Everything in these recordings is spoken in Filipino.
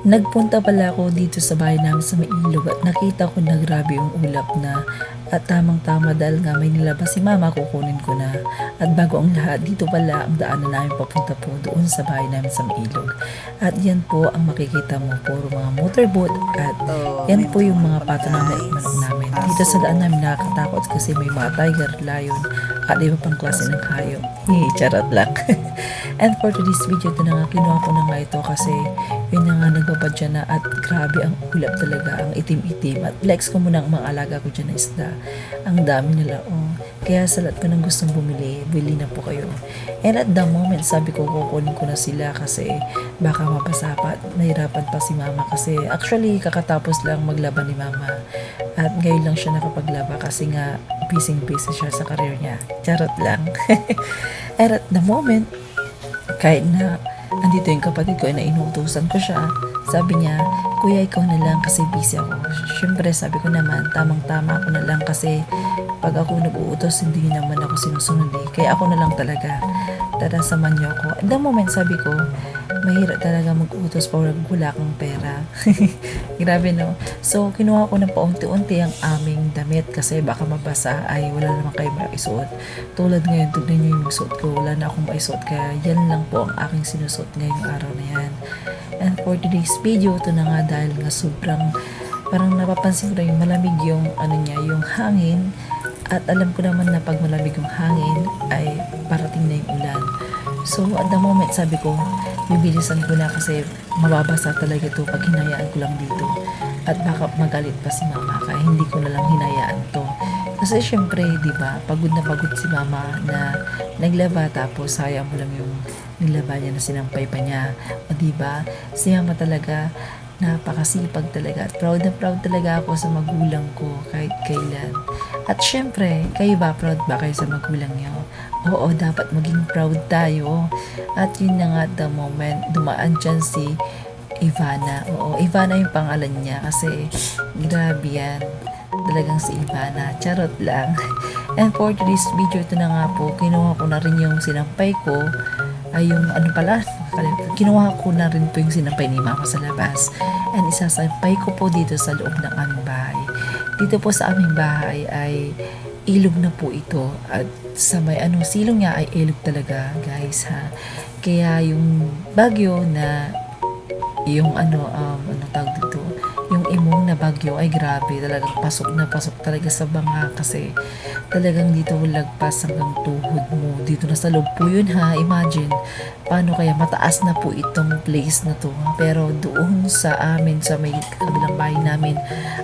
Nagpunta pala ako dito sa bahay namin sa Mailog at nakita ko na grabe yung ulap na. At tamang-tama dahil nga may nilabas si mama kukunin ko na. At bago ang lahat dito pala ang daanan namin papunta po doon sa bahay namin sa Mailog at yan po ang makikita mo puro mga motorboat at yan po yung mga pato namin at manok namin. Dito sa daan namin nakakatakot kasi may mga tiger, lion at iba pang klase ng hayop Hey, charot lang. And for today's video ito na nga kinuha ko na nga ito kasi yun na nga nagbabadya na at grabe ang ulap talaga ang itim-itim. At flex ko muna ang mga alaga ko dyan na isda. Ang dami nila oh. Kaya sa lahat ko nang gustong bumili bili na po kayo. And at the moment sabi ko kukunin ko na sila kasi baka mabasa pa nahirapan pa si mama kasi actually kakatapos lang maglaban ni mama. At ngayon lang siya nakapaglaba kasi nga busy busy siya sa career niya. Charot lang. And at the moment kahit na andito yung kapatid ko na inuutosan ko siya. Sabi niya, kuya ikaw na lang kasi busy ako. Siyempre sabi ko naman, tamang-tama ako na lang kasi pag ako nag-uutos, hindi naman ako sinusunod eh. Kaya ako na lang talaga. Tara, saman niyo ako. At the moment sabi ko, mahirap talaga mag-utos pag wala kang pera. Grabe no. So, kinuha ko ng paunti-unti ang aming damit kasi baka mabasa ay wala naman kayo maisuot. Tulad ngayon, tignan nyo yung suot ko. Wala na akong maisuot kaya yan lang po ang aking sinusuot ngayong araw na yan. And for today's video, ito na nga dahil nga sobrang parang napapansin ko na yung malamig yung ano niya, yung hangin. At alam ko naman na pag malamig yung hangin ay parating na yung ulan. So at the moment sabi ko, bibilisan ko na kasi mababasa talaga ito pag hinayaan ko lang dito. At baka magalit pa si mama kaya hindi ko na lang hinayaan to. Kasi syempre, di ba, pagod na pagod si mama na naglaba tapos sayang mo lang yung nilaba niya na sinampay pa niya. O di ba, si mama talaga napakasipag talaga at proud na proud talaga ako sa magulang ko kahit kailan. At syempre, kayo ba proud ba kayo sa magulang niyo? Oo, dapat maging proud tayo. At yun na nga the moment, dumaan dyan si Ivana. Oo, Ivana yung pangalan niya kasi grabe yan. Talagang si Ivana. Charot lang. And for today's video, ito na nga po, kinuha ko na rin yung sinampay ko ay yung ano pala, kinuha ko na rin po yung sinampay ni mama sa labas. And isasampay ko po dito sa loob ng aming bahay. Dito po sa aming bahay ay ilog na po ito at sa may ano silong niya ay ilog talaga guys ha kaya yung bagyo na yung ano um ano tawag na bagyo ay grabe talagang pasok na pasok talaga sa banga kasi talagang dito lagpas hanggang tuhod mo. Dito na sa loob po yun ha? Imagine paano kaya mataas na po itong place na to pero doon sa amin sa may kabilang bahay namin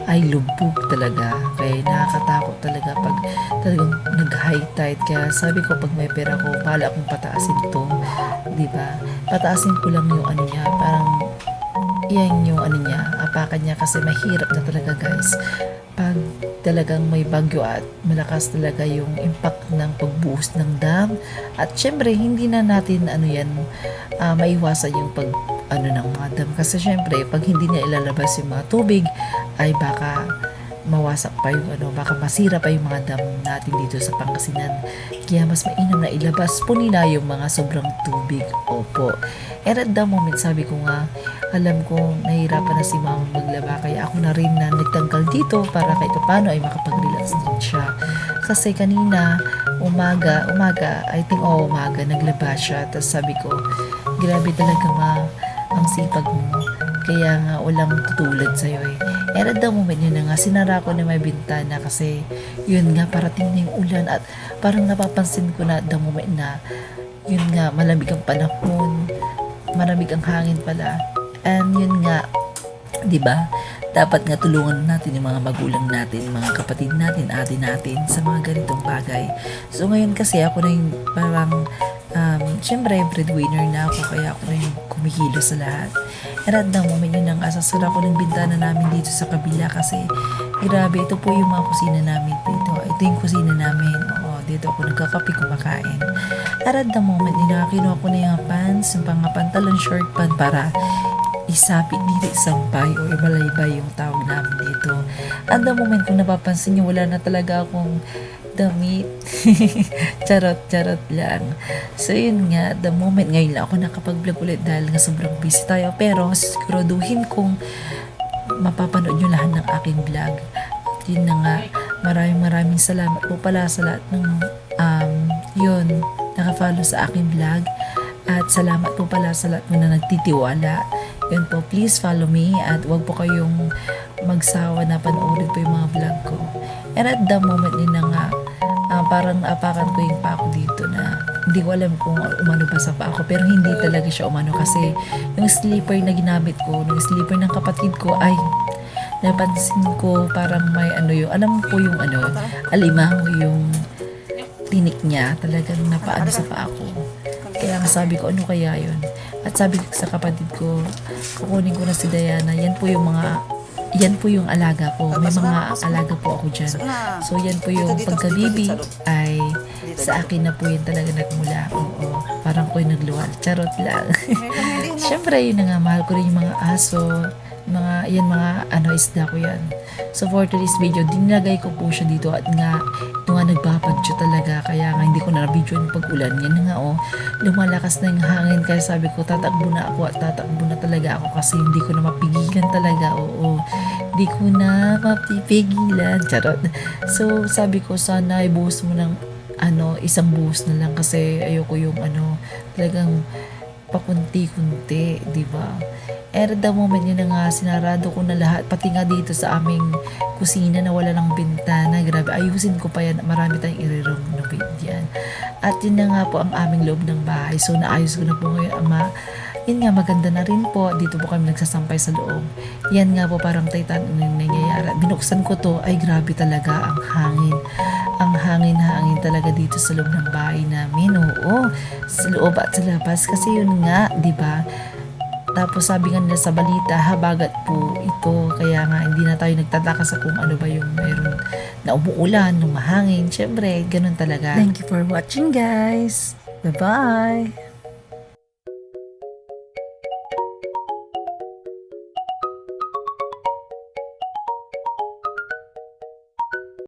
ay lubog talaga. Kaya nakakatakot talaga pag talagang nag high tide. Kaya sabi ko pag may pera ko pala akong pataasin to di ba? Pataasin ko lang yung ano niya parang yan yung ano niya, apakan niya kasi mahirap na talaga guys. Pag talagang may bagyo at malakas talaga yung impact ng pagbuhos ng dam. At syempre, hindi na natin ano yan, ah, maiwasan yung pag ano ng mga dam. Kasi syempre, pag hindi niya ilalabas yung mga tubig, ay baka mawasak pa yung ano, baka masira pa yung mga dam natin dito sa Pangasinan. Kaya mas mainam na ilabas po nila yung mga sobrang tubig. Opo. And at the moment, sabi ko nga, alam ko nahihirapan na si mama maglaba kaya ako na rin na nagtanggal dito para kahit paano ay makapag-relax din siya. Kasi kanina, umaga, umaga, I think oh umaga, naglaba siya. Tapos sabi ko, grabe talaga ma, ang sipag mo. Kaya nga walang tutulad sa'yo eh. And at the moment yun na nga, sinara ko na may bintana kasi yun nga, parating na yung ulan at parang napapansin ko na at the moment na yun nga, malamig ang panahon, malamig ang hangin pala. And yun nga, 'di ba? Dapat nga tulungan natin yung mga magulang natin, mga kapatid natin, ate natin sa mga ganitong bagay. So ngayon kasi ako na yung parang um, syempre breadwinner na ako kaya ako na yung kumikilos sa lahat. And at the moment yun ang asasara ko ng bintana namin dito sa kabila kasi grabe ito po yung mga kusina namin dito. Ito yung kusina namin. Oo, dito ako nagkakape kumakain. At at the moment, nakakinuha ko na yung pants, yung pang pantalon, short pant para isapit dito sampay o ibalaybay yung tawag namin dito. At the moment kung napapansin nyo, wala na talaga akong damit. charot, charot lang. So yun nga, the moment ngayon lang ako nakapag-vlog ulit dahil nga sobrang busy tayo. Pero siguraduhin kong mapapanood nyo lahat ng aking vlog. At yun na nga, maraming maraming salamat po pala sa lahat ng um, yun, nakafollow sa aking vlog. At salamat po pala sa lahat mo na nagtitiwala. Yun po, please follow me at wag po kayong magsawa na panoorin po yung mga vlog ko. And at the moment din na nga, ah, parang apakan ko yung pako dito na hindi ko alam kung umano pa sa pako pero hindi talaga siya umano kasi yung slipper na ginamit ko, yung slipper ng kapatid ko ay napansin ko parang may ano yung, alam ko yung ano, alimango yung tinik niya talagang napaano sa paa ko. Kaya sabi ko, ano kaya yun? At sabi ko sa kapatid ko, kukunin ko na si Diana. Yan po yung mga, yan po yung alaga ko. May mga alaga po ako dyan. So yan po yung pagkabibi ay sa akin na po yun talaga nagmula. Oo, parang ko'y nagluwal. Charot lang. Siyempre, yun na nga, mahal ko rin yung mga aso, mga, yan mga, ano, isda ko yan. So, for today's video, dinilagay ko po siya dito at nga, ito nga nagbabadyo talaga, kaya nga hindi ko na na-video yung pag-ulan. Yan nga, oh, lumalakas na yung hangin, kaya sabi ko, tatakbo na ako at tatakbo na talaga ako kasi hindi ko na mapigilan talaga, oo. Hindi ko na mapipigilan, charot. So, sabi ko, sana ibuhos mo ng, ano, isang buhos na lang kasi ayoko yung, ano, talagang pakunti-kunti, di ba? At the moment yun na nga, sinarado ko na lahat, pati nga dito sa aming kusina na wala ng bintana. Grabe, ayusin ko pa yan. Marami tayong i-renovate yan. At yun na nga po ang aming loob ng bahay. So, naayos ko na po ngayon, ama. Yun nga, maganda na rin po. Dito po kami nagsasampay sa loob. Yan nga po, parang taytan yung nangyayari. Binuksan ko to, ay grabe talaga ang hangin. Ang hangin-hangin talaga dito sa loob ng bahay namin. Oo, sa loob at sa labas. Kasi yun nga, di ba? Tapos sabi nga nila sa balita, habagat po ito. Kaya nga hindi na tayo nagtataka sa kung ano ba yung meron na umuulan, ng mahangin. Siyempre, ganun talaga. Thank you for watching guys. Bye-bye.